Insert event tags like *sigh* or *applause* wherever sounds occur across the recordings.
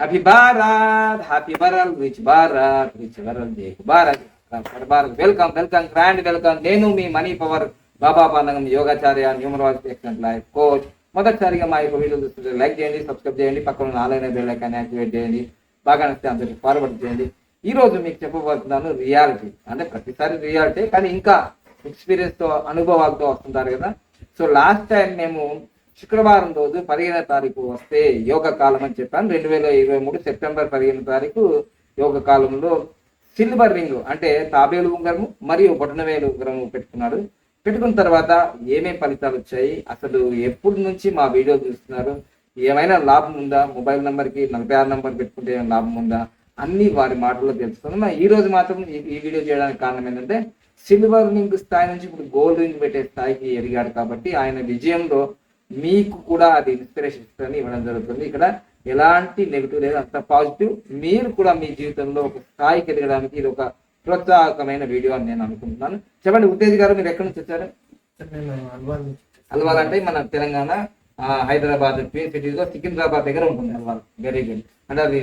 Happy Bharat happy world rich Bharat rich world జై Bharat Bharat welcome welcome grand welcome నేను మీ money power Baba Pandagam యోగాచార్య numerology excellent life coach మొదటిసారిగా మా యొక్క వీడియో చూస్తుంటే లైక్ చేయండి సబ్స్క్రైబ్ చేయండి పక్కన ఉన్న ఆలైన బెల్ ఐకాన్ యాక్టివేట్ చేయండి బాగా నచ్చితే అందరికి ఫార్వర్డ్ చేయండి. ఈ రోజు మీకు చెప్పబోతున్నాను రియాలిటీ అంటే ప్రతిసారి రియాలిటీ కానీ ఇంకా ఎక్స్పీరియన్స్తో అనుభవాలతో వస్తుంటారు కదా. సో లాస్ట్ టైం మేము శుక్రవారం రోజు పదిహేనో తారీఖు వస్తే యోగ కాలం అని చెప్పాను. రెండు వేల ఇరవై మూడు సెప్టెంబర్ పదిహేను తారీఖు యోగ కాలంలో సిల్వర్ రింగ్ అంటే తాబేలు ఉంగరము మరియు బొటనవేలు ఉంగరము పెట్టుకున్నాడు పెట్టుకున్న తర్వాత ఏమేమి ఫలితాలు వచ్చాయి? అసలు ఎప్పటి నుంచి మా వీడియో చూస్తున్నారు? ఏమైనా లాభం ఉందా? మొబైల్ నెంబర్కి నలభై ఆరు నెంబర్ పెట్టుకుంటే ఏమైనా లాభం ఉందా? అన్ని వారి మాటల్లో తెలుసుకుందాం. ఈ రోజు మాత్రం ఈ ఈ వీడియో చేయడానికి కారణం ఏంటంటే సిల్వర్ రింగ్ స్థాయి నుంచి ఇప్పుడు గోల్డ్ రింగ్ పెట్టే స్థాయికి ఎదిగాడు కాబట్టి ఆయన విజయంలో మీకు కూడా అది ఇన్స్పిరేషన్ ఇస్తుందని ఇవ్వడం జరుగుతుంది. ఇక్కడ ఎలాంటి నెగిటివ్ లేదు అంత పాజిటివ్ మీరు కూడా మీ జీవితంలో ఒక స్థాయికి ఎదగడానికి ఇది ఒక ప్రోత్సాహకమైన వీడియో అని నేను అనుకుంటున్నాను. చెప్పండి ఉత్తేజ్ గారు మీరు ఎక్కడి నుంచి వచ్చారు? అల్వాల్ అంటే మన తెలంగాణ హైదరాబాద్ ట్విన్ సిటీలో సికింద్రాబాద్ దగ్గర ఉంటుంది అల్వాల్. వెరీ గుడ్ అంటే అది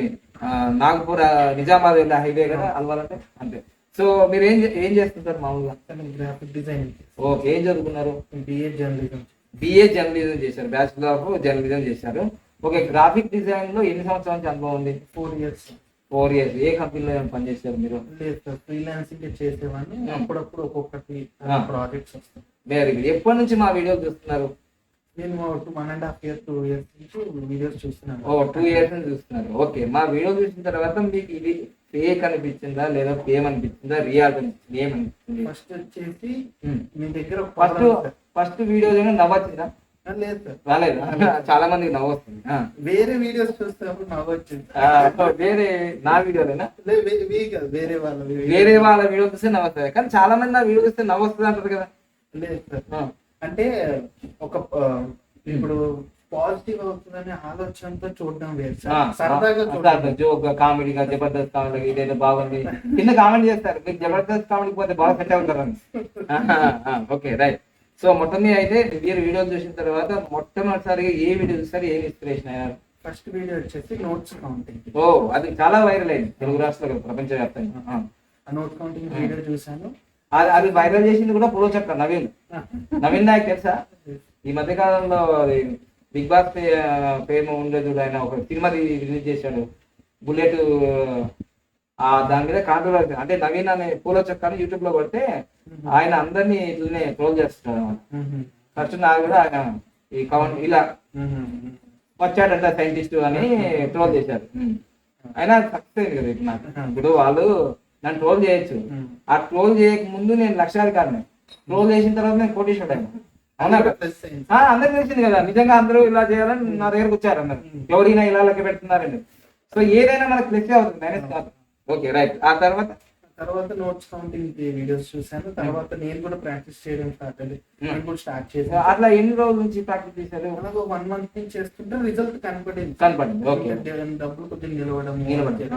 నాగపూర్ నిజామాబాద్ వెళ్ళే హైవే కదా అల్వాల్ అంటే? అంతే. సో మీరు ఏం ఏం చేస్తుంటారు మామూలుగా? గ్రాఫిక్ డిజైనింగ్ ఓకే ఏం చదువుకున్నారు? బిఏ జర్నలిజం బిఏ జర్నలిజం చేశారు బ్యాచులర్ ఆఫ్ జర్నలిజం చేశారు. ఓకే గ్రాఫిక్ డిజైన్లో ఎన్ని సంవత్సరాల నుంచి అనుభవం ఉంది? ఫోర్ ఇయర్స్ ఫోర్ ఇయర్స్ ఏ కంపెనీలో ఏమైనా పనిచేశారు మీరు? ఫ్రీలాన్సింగ్ చేసేవాడిని. Hmm. అప్పుడప్పుడు ఒక్కొక్కటి. ప్రాజెక్ట్స్ వెరీ గుడ్ ఎప్పటి నుంచి మా వీడియోలు చూస్తున్నారు? నేను two one and half year two years నుంచి వీడియోస్ చూస్తున్నాను. ఓ టూ ఇయర్స్ నుంచి చూస్తున్నారు. ఓకే మా వీడియో చూసిన తర్వాత మీకు ఇది ఫేక్ అనిపించిందా లేదా ఫేమ్ అనిపించిందా? రియల్ అనిపించింది? ఏమనిపించింది ఫస్ట్ వచ్చేసి Hmm. మీ దగ్గర ఫస్ట్ ఫస్ట్ వీడియో నవ్వొచ్చిందా? Ah, లేదు రాలేదు? *laughs* చాలా మందికి నవ్వు వస్తుంది ఆ. వేరే వీడియోస్ చూస్తున్నప్పుడు నవ్వచ్చు వేరే నా వీడియోలేనా వేరే వాళ్ళ. వేరే వాళ్ళ వీడియో చూస్తే నవ్వుతుంది కానీ చాలా మంది నా వీడియో చూస్తే నవ్వు వస్తుంది అంటారు కదా. లేదు సార్. అంటే ఒక ఇప్పుడు పాజిటివ్ అవుతుందనే ఆలోచనతో చూడడం సార్. సరదాగా జోక్ కామెడీగా జబర్దస్త్ కామెడీ ఇదేదో బాగుంది. కింద కామెంట్ చేస్తారు. మీరు జబర్దస్త్ కామెడీ పోతే బాగా సెట్ అవుతారు ఓకే రైట్. సో మొత్తం మీద అయితే మీరు వీడియో చూసిన తర్వాత మొట్టమొదటిసారిగా ఏ వీడియో చూస్తారు? ఏం ఇన్స్పిరేషన్ అయ్యారు? ఫస్ట్ వీడియో వచ్చేసి నోట్స్ కౌంటింగ్. ఓ అది చాలా వైరల్ అయింది. తెలుగు రాష్ట్రాలు ప్రపంచవ్యాప్తంగా. ఆ. ఆ నోట్ కౌంటింగ్ వీడియో చూసాను అది అది వైరల్ చేసింది కూడా పులో చక్క నవీన్. నవీన్ నాయక్ తెలుసా? ఈ మధ్య కాలంలో అది బిగ్ బాస్ ఫేమ్ ఉండేది ఆయన ఒక సినిమా రిలీజ్ చేశాడు. బుల్లెట్ ఆ దాని మీద కాంట్రవర్సీ అంటే నవీన్ అనే పూల చొక్కాని యూట్యూబ్లో కొడితే ఆయన అందరినీ ఇట్లనే ట్రోల్ చేస్తున్నాడు అనమాట ఫస్ట్ నాకు కూడా ఆయన ఈ కౌంట్ ఇలా వచ్చాడంట సైంటిస్ట్ అని ట్రోల్ చేశారు అయినా సక్సెస్ అయింది కదా ఇది నాకు ఇప్పుడు వాళ్ళు నన్ను ట్రోల్ చేయొచ్చు. ఆ ట్రోల్ చేయక ముందు నేను లక్షాధికారిని. ట్రోల్ చేసిన తర్వాత నేను కోటీశ్వరుడు అందరికి తెలిసింది కదా. నిజంగా అందరూ ఇలా చేయాలని నా దగ్గరకు వచ్చారు అన్నారు. ఎవరైనా ఇలా లెక్క పెడుతున్నారండి సో ఏదైనా మనకు ప్లస్ అవుతుంది. మైనస్ కాదు. ఓకే రైట్ ఆ తర్వాత? తర్వాత నోట్స్ కౌంటింగ్ వీడియోస్ చూసాను తర్వాత నేను కూడా ప్రాక్టీస్ చేయడం స్టార్ట్ అయ్యింది. నేను కూడా స్టార్ట్ చేశాను. అట్లా ఎన్ని రోజుల నుంచి ప్రాక్టీస్ చేశారు? అలాగే వన్ మంత్ నుంచి చేస్తుంటే రిజల్ట్ కనపడింది. కనపడింది, డబ్బులు కొద్దిగా నిలవడం.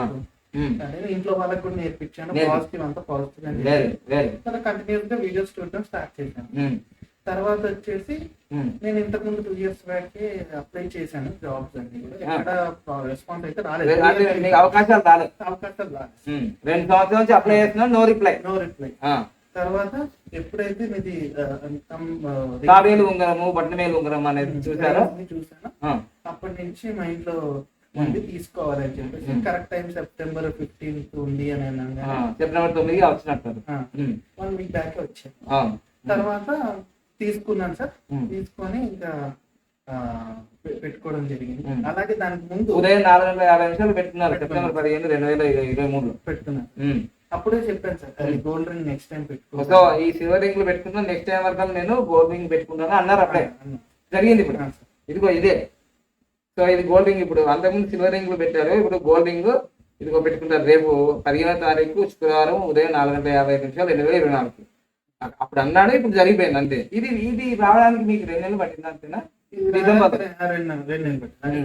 ఉమ్. నేను ఇంట్లో వాళ్ళకి కూడా నేర్పించాను. నేర్పి- పాజిటివ్ అంతా పాజిటివ్ అని కంటిన్యూస్గా వీడియోస్ చూడడం స్టార్ట్ చేశాను. ఉమ్, తర్వాత వచ్చేసి ఉమ్. నేను ఇంతకు ముందు టూ ఇయర్స్ బ్యాక్ అప్లై చేశాను జాబ్స్ అన్ని ఆ. ఎక్కడ రెస్పాన్స్ అయితే రాలేదు. అవకాశాలు రాలేదు. అవకాశాలు రాలేదు. రెండు సంవత్సరాల నుంచి అప్లై చేస్తున్నావు నో రిప్లై నో రిప్లై తర్వాత ఎప్పుడైతే మీది తాబేలు ఉంగరము బట్టమేలు ఉంగరం అనేది చూసారు? చూసాను ఆ, అప్పటి నుంచి మైండ్లో ఉంది తీసుకోవాలని చెప్పేసి. కరెక్ట్ టైం సెప్టెంబర్ ఫిఫ్టీన్త్ ఉంది అని అన్నాను సెప్టెంబర్ తొమ్మిదికి వచ్చినట్టు వన్ వీక్ బ్యాక్ వచ్చాను. తర్వాత తీసుకున్నాను సార్. తీసుకొని ఇంకా పెట్టుకోవడం జరిగింది. అలాగే దానికి ముందు ఉదయం నాలుగు వందల యాభై నిమిషాలు పెట్టుకున్నారు. సెప్టెంబర్ పదిహేను రెండు వేల ఇరవై మూడులో పెట్టుకున్నాను. అప్పుడే చెప్పాను సార్ అది gold ring next time so పెట్టుకో ఈ సిల్వర్ రింగ్ పెట్టుకున్నా నెక్స్ట్ టైం వరకు నేను గోల్డ్ రింగ్ పెట్టుకుంటాను అన్నారు అప్పుడే. జరిగింది ఇప్పుడు. ఇదిగో ఇదే. సో ఇది గోల్డ్ రింగ్ ఇప్పుడు అంతకుముందు సిల్వర్ రింగ్ పెట్టారు. ఇప్పుడు గోల్డ్ రింగ్ ఇదిగో పెట్టుకుంటారు. రేపు పదిహేనో తారీఖు శుక్రవారం ఉదయం నాలుగు గంటల యాభై ఐదు నిమిషాలు రెండు వేల ఇరవై నాలుగు అప్పుడు అన్నాడు ఇప్పుడు జరిగిపోయింది అంతే. ఇది ఇది రావడానికి మీకు రెండు నెలలు పట్టింది అంతేనా.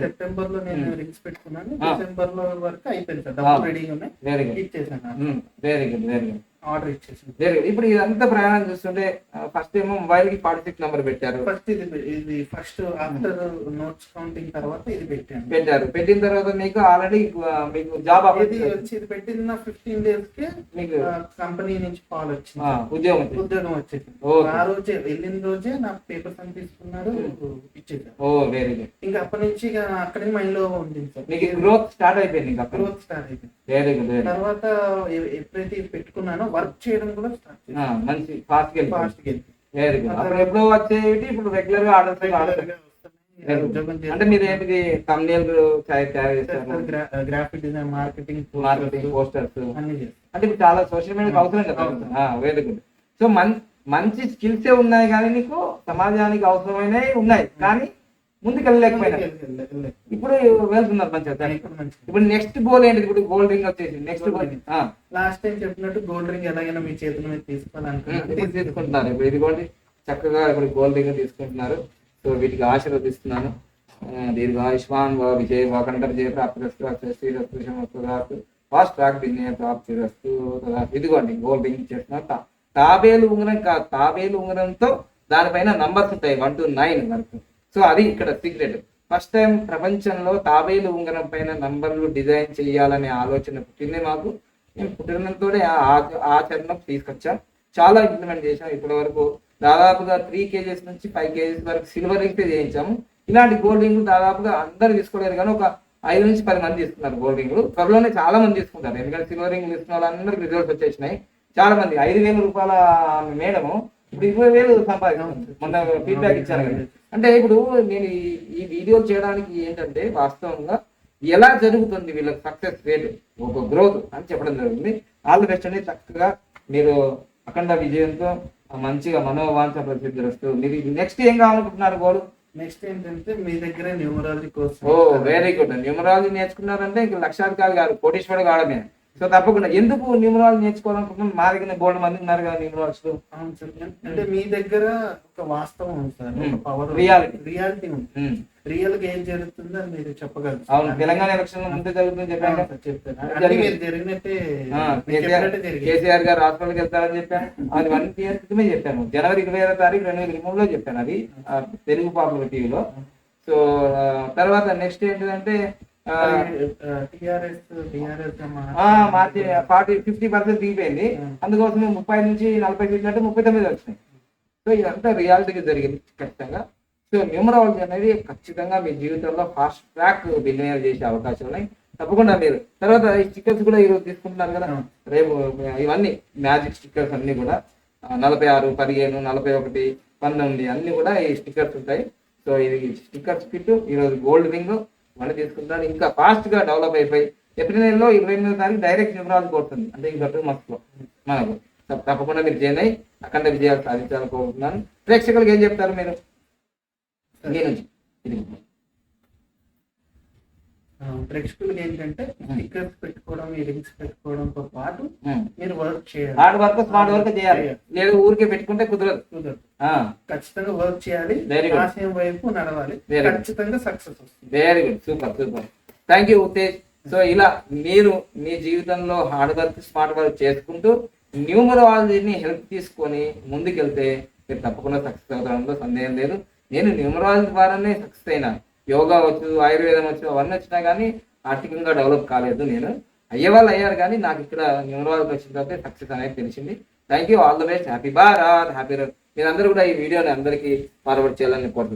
సెప్టెంబర్లో నేను. రింగ్స్ పెట్టుకున్నాను. ఆ. డిసెంబర్లో వరకు అయిపోయింది సార్. ఆ. డబ్బులు రెడీగా ఉన్నాయి వెరీ గుడ్ ఇచ్చేసాను very good very good order ఇచ్చేసింది. వెరీ గుడ్ ఇప్పుడు ఇదంతా ప్రయాణం చూస్తుంటే ఫస్ట్ ఏమో మొబైల్కి సిక్స్ నెంబర్ పెట్టారు. ఫస్ట్ ఇది ఇది ఫస్ట్ ఆఫ్టర్ నోట్స్ కౌంటింగ్ తర్వాత ఇది పెట్టాను. పెట్టారు. పెట్టిన తర్వాత మీకు ఆల్రెడీ మీకు జాబ్ ఇది వచ్చి ఇది పెట్టిన ఫిఫ్టీన్ డేస్కి మీకు కంపెనీ నుంచి కాల్ వచ్చింది. ఉద్యోగం. ఉద్యోగం వచ్చేది. ఆ రోజే వెళ్ళిన రోజే నా పేపర్స్ అని తీసుకున్నారు ఇచ్చేసారు. ఓ వెరీ గుడ్ ఇంకా అప్పటి నుంచి ఇక అక్కడే మైండ్లో ఉంది సార్. మీకు గ్రోత్ స్టార్ట్ అయిపోయింది ఇంకా గ్రోత్ స్టార్ట్ అయిపోయింది. వెరీ గుడ్ తర్వాత ఎప్పుడైతే ఇది పెట్టుకున్నానో వర్క్ చేయడం కూడా స్టార్ట్ మంచి ఫాస్ట్గా ఫాస్ట్గా వెరీ గుడ్ అప్పుడు ఎప్పుడో వచ్చేవి ఇప్పుడు రెగ్యులర్గా ఆర్డర్స్ అంటే మీరు ఏంటిది Tamil graphic design marketing marketing posters అంటే ఇప్పుడు చాలా సోషల్ మీడియాకి అవసరం కదా. వెరీ గుడ్ సో మన్ మంచి స్కిల్సే ఉన్నాయి కానీ నీకు సమాజానికి అవసరమైనవి ఉన్నాయి. కానీ ముందుకు వెళ్ళలేకపోయినా ఇప్పుడు వెళ్తున్నారు మంచిగా ఇప్పుడు నెక్స్ట్ గోల్ ఏంటిది? ఇప్పుడు గోల్డ్ రింగ్ వచ్చేసి నెక్స్ట్ గోల్. లాస్ట్ టైం చెప్పినట్టు గోల్డ్ రింగ్ ఎలాగైనా మీ చేతుల మీద తీసుకోవాలనుకున్నాను ఇప్పుడు తీసుకుంటున్నారు. ఇప్పుడు ఇదిగోండి చక్కగా ఇప్పుడు గోల్డ్ రింగ్ తీసుకుంటున్నారు. సో వీటికి ఆశీర్వదిస్తున్నాను. దీర్ఘ ఆయుష్మాన్ విజయ్ భవ కంట విజయ ప్రాప్తి శ్రీరస్తు ఫాస్ట్ ట్రాక్ రస్తు ఇదిగోండి గోల్డ్ రింగ్ చేస్తున్నారు. తాబేలు ఉంగరం కాదు తాబేలు ఉంగరంతో దానిపైన నంబర్స్ ఉంటాయి. వన్ టు నైన్ వరకు. సో అది ఇక్కడ సీక్రెట్ ఫస్ట్ టైం ప్రపంచంలో తాబేలు ఉంగరం పైన నంబర్లు డిజైన్ చేయాలనే ఆలోచన పుట్టింది మాకు. మేము పుట్టినంతో ఆచరణ తీసుకొచ్చాం. చాలా ఇంప్లిమెంట్ చేసాం ఇప్పటి వరకు దాదాపుగా త్రీ కేజెస్ నుంచి ఫైవ్ కేజెస్ వరకు సిల్వర్ రింగ్ చేయించాము. ఇలాంటి గోల్డ్ రింగ్ దాదాపుగా అందరు తీసుకోలేరు కానీ ఒక ఐదు నుంచి పది మంది తీసుకున్నారు గోల్డ్ రింగ్లు. త్వరలోనే చాలా మంది తీసుకుంటారు. ఎందుకంటే సిల్వర్ రింగ్ తీసుకున్న వాళ్ళందరికీ రిజల్ట్స్ వచ్చేసినాయి. చాలా మంది. ఐదు వేల రూపాయల మేడము. ఇప్పుడు ఇరవై వేలు సంపాదించారు మొన్న ఫీడ్బ్యాక్ ఇచ్చాను కదా. అంటే ఇప్పుడు నేను ఈ- వీడియో చేయడానికి ఏంటంటే వాస్తవంగా ఎలా జరుగుతుంది వీళ్ళ సక్సెస్ రేట్ ఒక గ్రోత్ అని చెప్పడం జరుగుతుంది. ఆల్ ది బెస్ట్ అనేది చక్కగా మీరు అఖండ విజయంతో మంచిగా మనోవాంఛ ప్రసిద్ధి వస్తూ మీరు నెక్స్ట్ ఏం కావాలనుకుంటున్నారు గోడు? నెక్స్ట్ ఏంటంటే మీ దగ్గర న్యూమరాలజీ కోర్స్ ఓ వెరీ గుడ్ న్యూమరాలజీ నేర్చుకున్నారంటే ఇంక లక్షాధికారి కాదు కోటీశ్వరుడు కావడమే సో తప్పకుండా. ఎందుకు న్యూమరాలజీ నేర్చుకోవాలనుకుంటున్నాను మా దగ్గర బోల్డ్ మంది ఉన్నారు కదా న్యూమరాలజిస్టులు. అంటే మీ దగ్గర ఒక వాస్తవం ఉంది సార్ ఒక. Power Reality. రియాలిటీ ఉంది. రియల్గా ఏం జరుగుతుందో మీరు చెప్పగలరు అవును తెలంగాణ ఎలక్షన్లో ముందే జరుగుతుంది చెప్పాను చెప్తాను. జరిగినట్టే కేసీఆర్ గారు హాస్పిటల్కి వెళ్తారని చెప్పాను అది వన్ ఇయర్ క్రితమే చెప్పాను. జనవరి ఇరవై ఆరో తారీఖు రెండు వేల ఇరవై మూడులో చెప్పాను అది తెలుగు పాపులర్ టీవీలో. సో తర్వాత నెక్స్ట్ ఏంటిదంటే మార్చి ఫార్టీ ఫిఫ్టీ పర్సెంట్ దిగిపోయింది. అందుకోసం ముప్పై నుంచి నలభై సీట్లు అంటే ముప్పై తొమ్మిది వచ్చినాయి. సో ఇదంతా రియాలిటీగా జరిగింది ఖచ్చితంగా. సో న్యూమరాలజీ అనేది ఖచ్చితంగా మీ జీవితంలో ఫాస్ట్ ట్రాక్ బిలియనర్ చేసే అవకాశాలు ఉన్నాయి. తప్పకుండా మీరు తర్వాత ఈ స్టిక్కర్స్ కూడా ఈరోజు తీసుకుంటున్నారు కదా. రేపు ఇవన్నీ మ్యాజిక్ స్టిక్కర్స్ అన్ని కూడా నలభై ఆరు పదిహేను నలభై ఒకటి పంతొమ్మిది అన్ని కూడా ఈ స్టిక్కర్స్ ఉంటాయి. సో ఇది స్టిక్కర్స్ కిట్ ఈరోజు గోల్డ్ రింగ్ మళ్ళీ తీసుకుంటారు ఇంకా ఫాస్ట్గా డెవలప్ అయిపోయి ఏప్రిల్ నెలలో ఇరవై ఎనిమిదో తారీఖు డైరెక్ట్ న్యూమరాలజీ కొడుతుంది అంటే ఇంకా టూ మంత్స్లో మనకు తప్ప- తప్పకుండా మీరు జాయిన్ అయ్యి అఖండ విజయాలు సాధించాలని కోరుకుంటున్నాను. ప్రేక్షకులకు ఏం చెప్తారు మీరు? మీ నుంచి. ఇది. ప్రేక్షకులకి ఏంటంటే స్టిక్కర్స్ పెట్టుకోవడం ఈ రింగ్స్ పెట్టుకోవడంతో పాటు. మీరు వర్క్ చేయాలి. హార్డ్ వర్క్ స్మార్ట్ వర్క్ చేయాలి. లేదు ఊరికే పెట్టుకుంటే కుదరదు. కుదరదు. ఆ, ఖచ్చితంగా వర్క్ చేయాలి. Good. ఆశయం వైపు నడవాలి. ఖచ్చితంగా సక్సెస్ వస్తుంది. Very good super super thank you Uttej so ఇలా మీరు మీ జీవితంలో హార్డ్ వర్క్ స్మార్ట్ వర్క్ చేసుకుంటూ న్యూమరాలజీని హెల్ప్ తీసుకొని ముందుకెళ్తే మీరు తప్పకుండా సక్సెస్ అవుతారంలో సందేహం లేదు. నేను న్యూమరాలజీ ద్వారానే సక్సెస్ అయినా యోగా వచ్చు ఆయుర్వేదం వచ్చు అవన్నీ వచ్చినా కానీ ఆర్థికంగా డెవలప్ కాలేదు నేను. అయ్యే వాళ్ళు అయ్యారు కానీ నాకు ఇక్కడ న్యూమరాలజీ వచ్చిన తర్వాత సక్సెస్ అనేది తెలిసింది. Thank you all the best happy Bharat happy మీరందరూ కూడా ఈ వీడియోని అందరికీ ఫార్వర్డ్ చేయాలని కోరుతున్నాను